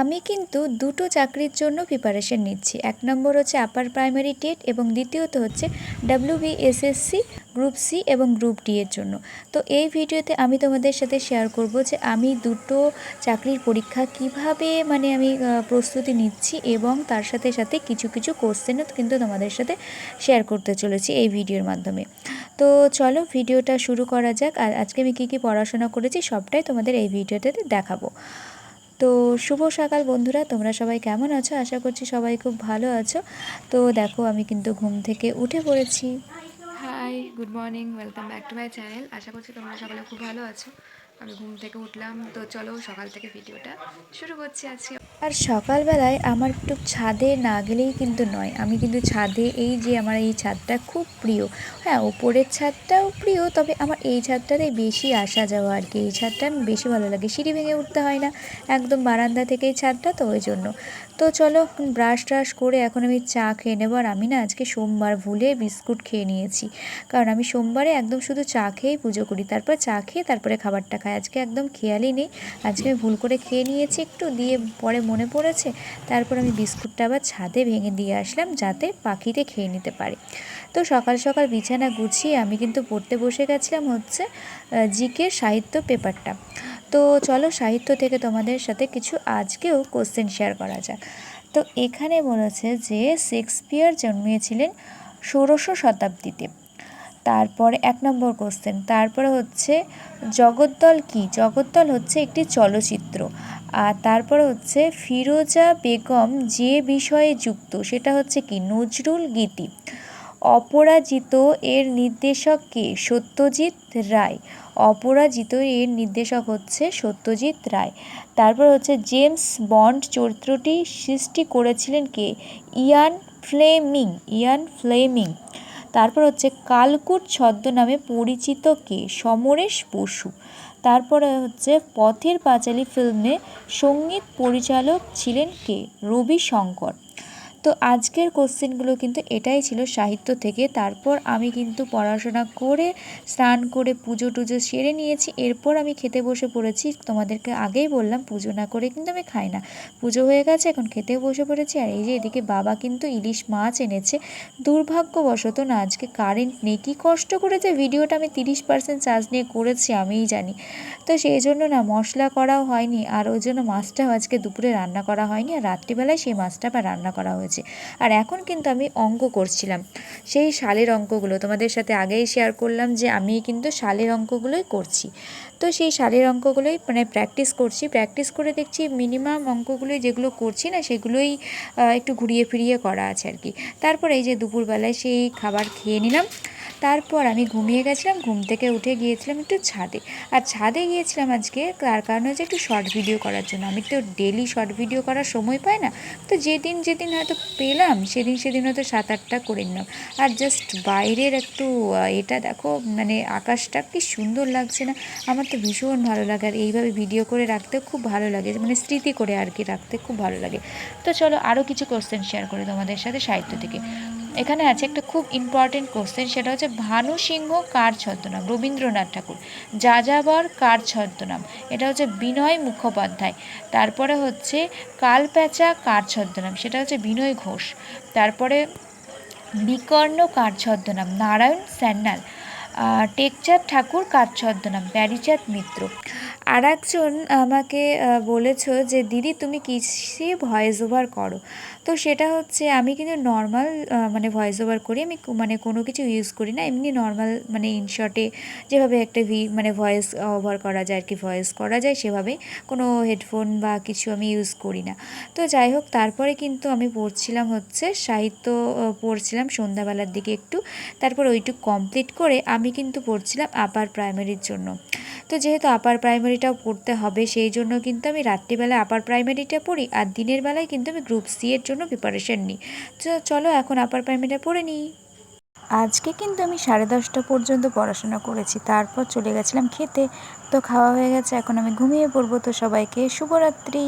আমি কিন্তু দুটো চাকরির জন্য প্রিপারেশন নিচ্ছি। এক নম্বর হচ্ছে আপার প্রাইমারি টেট এবং দ্বিতীয়ত হচ্ছে ডাব্লিউবিএসএসসি গ্রুপ সি এবং গ্রুপ ডি এর জন্য। তো এই ভিডিওতে আমি তোমাদের সাথে শেয়ার করব যে আমি দুটো চাকরির পরীক্ষা কীভাবে মানে আমি প্রস্তুতি নিচ্ছি এবং তার সাথে সাথে কিছু কিছু কোশ্চেনও কিন্তু তোমাদের সাথে শেয়ার করতে চলেছি এই ভিডিওর মাধ্যমে। তো চলো ভিডিওটা শুরু করা যাক। আর আজকে আমি কী কী পড়াশোনা করেছি সবটাই তোমাদের এই ভিডিওতে দেখাবো। তো শুভ সকাল বন্ধুরা, তোমরা সবাই কেমন আছো? আশা করছি সবাই খুব ভালো আছো। তো দেখো, আমি কিন্তু ঘুম থেকে উঠে পড়েছি। Hi good morning welcome back to my channel আশা করছি তোমরা সকালে খুব ভালো আছো। আমি ঘুম থেকে উঠলাম, তো চলো সকাল থেকে ভিডিওটা শুরু করছি আজকে। আর সকালবেলায় আমার একটু ছাদে না গেলেই কিন্তু নয়। আমি কিন্তু ছাদে এই যে আমার এই ছাদটা খুব প্রিয়। হ্যাঁ ওপরের ছাদটাও প্রিয়, তবে আমার এই ছাদটাতে বেশি আসা যাওয়া আর কি। এই ছাদটা আমি বেশি ভালো লাগে। সিঁড়ি ভেঙে উঠতে হয় না। একদম বারান্দা থেকে এই ছাদটা, তো ওই জন্য। তো চলো ব্রাশ ট্রাশ করে এখন আমি চা খেয়ে নেব। আর আমি না আজকে সোমবার ভুলে বিস্কুট খেয়ে নিয়েছি। কারণ আমি সোমবারে একদম শুধু চা খেয়েই পুজো করি। তারপর চা খেয়ে তারপরে খাবারটা খাই। আজকে একদম খেয়ালই নেই। আজকে আমি ভুল করে খেয়ে নিয়েছি। একটু দিয়ে পরে মনে পড়েছে? তারপর আমি বিস্কুটটা আবার ছাদে ভেঙে দিয়ে আসলাম যাতে পাখিতে খেয়ে নিতে পারে। তো সকাল সকাল বিছানা গুছিয়ে আমি কিন্তু পড়তে বসে গেছিলাম হচ্ছে জিকে সাহিত্য পেপারটা। তো চলো সাহিত্য থেকে তোমাদের সাথে কিছু আজকেও কোশ্চেন শেয়ার করা যাক। তো এখানে বলেছে যে শেক্সপিয়ার জন্মিয়েছিলেন ষোড়শ শতাব্দীতে। তারপরে এক নম্বর কোশ্চেন তারপরে হচ্ছে জগদ্দল কি? জগদ্দল হচ্ছে একটি চলচ্চিত্র। আর তারপরে হচ্ছে ফিরোজা বেগম যে বিষয়ে যুক্ত, সেটা হচ্ছে কি? নজরুল গীতি। অপরাজিত এর নির্দেশক কে? সত্যজিৎ রায়। অপরাজিত এর নির্দেশক হচ্ছে সত্যজিৎ রায়। তারপর হচ্ছে জেমস বন্ড চরিত্রটি সৃষ্টি করেছিলেন কে? Ian Fleming Ian Fleming. তারপর হচ্ছে কালকুট ছদ্মনামে পরিচিত কে? সমরেশ বসু। তারপরে হচ্ছে পথের পাঁচালী ফিল্মে সংগীত পরিচালক ছিলেন কে? রবি শঙ্কর তো আজকের কোশ্চেনগুলো কিন্তু এটাই ছিল সাহিত্য থেকে। তারপর আমি কিন্তু পড়াশোনা করে, স্নান করে পুজো টুজো সেরে নিয়েছি। এরপর আমি খেতে বসে পড়েছি। তোমাদেরকে আগেই বললাম, পুজো না করে কিন্তু আমি খাই না। পুজো হয়ে গেছে, এখন খেতেও বসে পড়েছি। আর এই যে এদিকে বাবা কিন্তু ইলিশ মাছ এনেছে। দুর্ভাগ্যবশত না, আজকে কারেন্ট নেই। কী কষ্ট করেছে ভিডিওটা আমি তিরিশ পার্সেন্ট চার্জ নিয়ে করেছি, আমিই জানি। তো সেই জন্য না, মশলা করাও হয়নি। আর ওই জন্য মাছটাও আজকে দুপুরে রান্না করা হয়নি। আর রাত্রিবেলায় সেই মাছটা আবার রান্না করা হয়েছে। আর এখন কিন্তু আমি অঙ্ক করছিলাম। সেই শালের অঙ্কগুলো তোমাদের সাথে আগেই শেয়ার করলাম যে আমি কিন্তু শালের অঙ্কগুলোই করছি। তো সেই শালের অঙ্কগুলোই মানে প্র্যাকটিস করছি। প্র্যাকটিস করে দেখছি মিনিমাম অঙ্কগুলোই যেগুলো করছি না, সেগুলোই একটু ঘুরিয়ে ফিরিয়ে করা আছে আর কি। তারপর এই যে দুপুরবেলায় সেই খাবার খেয়ে নিলাম। তারপর আমি ঘুমিয়ে গেছিলাম, ঘুম থেকে উঠে গিয়েছিলাম একটু ছাদে। আর ছাদে গিয়েছিলাম আজকে, তার কারণ হচ্ছে একটু শর্ট ভিডিও করার জন্য। আমি তো ডেলি শর্ট ভিডিও করার সময় পাই না। তো যেদিন যেদিন হয়তো পেলাম, সেদিন সেদিন হয়তো সাত আটটা করে নিলাম। আর জাস্ট বাইরের একটু এটা দেখো মানে আকাশটা কি সুন্দর লাগছে না। আমার তো ভীষণ ভালো লাগে। আর এইভাবে ভিডিও করে রাখতে খুব ভালো লাগে। মানে স্মৃতি করে আর কি রাখতে খুব ভালো লাগে। তো চলো আরও কিছু কোশ্চেন শেয়ার করে তোমাদের সাথে সাহিত্য থেকে। এখানে আছে একটা খুব ইম্পর্টেন্ট কোশ্চেন সেটা হচ্ছে ভানু সিংহ কার ছদ্মনাম? রবীন্দ্রনাথ ঠাকুর। যাযাবর কার ছদ্মনাম? এটা হচ্ছে বিনয় মুখোপাধ্যায়। তারপরে হচ্ছে কালপ্যাচা কার ছদ্মনাম? সেটা হচ্ছে বিনয় ঘোষ। তারপরে বিকর্ণ কার ছদ্মনাম? নারায়ণ স্যান্নাল টেকচাঁদ ঠাকুর কার ছদ্মনাম? প্যারিচাঁদ মিত্র। আর একজন আমাকে বলেছ যে, দিদি, তুমি কিসে ভয়েস ওভার করো? তো সেটা হচ্ছে, আমি কিন্তু নর্মাল মানে ভয়েস ওভার করি। আমি মানে কোনো কিছু ইউজ করি না। এমনি নর্মাল মানে ইনশর্টে যেভাবে একটা ভি মানে ভয়েস ওভার করা যায় আর কি ভয়েস করা যায় সেভাবে। কোনো হেডফোন বা কিছু আমি ইউজ করি না। তো যাই হোক, তারপরে কিন্তু আমি পড়ছিলাম হচ্ছে, সাহিত্য পড়ছিলাম সন্ধ্যাবেলার দিকে একটু। তারপর ওইটুক কমপ্লিট করে আমি কিন্তু পড়ছিলাম আপার প্রাইমারির জন্য। তো যেহেতু আপার প্রাইমারিটাও পড়তে হবে, সেই জন্য কিন্তু আমি রাত্রিবেলায় আপার প্রাইমারিটা পড়ি আর দিনের বেলায় কিন্তু আমি গ্রুপ সি এর জন্য প্রিপারেশন নিই। তো চলো এখন আপার প্রাইমারিটা পড়ে নিই। আজকে কিন্তু আমি সাড়ে দশটা পর্যন্ত পড়াশোনা করেছি, তারপর চলে গেছিলাম খেতে। তো খাওয়া হয়ে গেছে, এখন আমি ঘুমিয়ে পড়ব। তো সবাইকে শুভরাত্রি।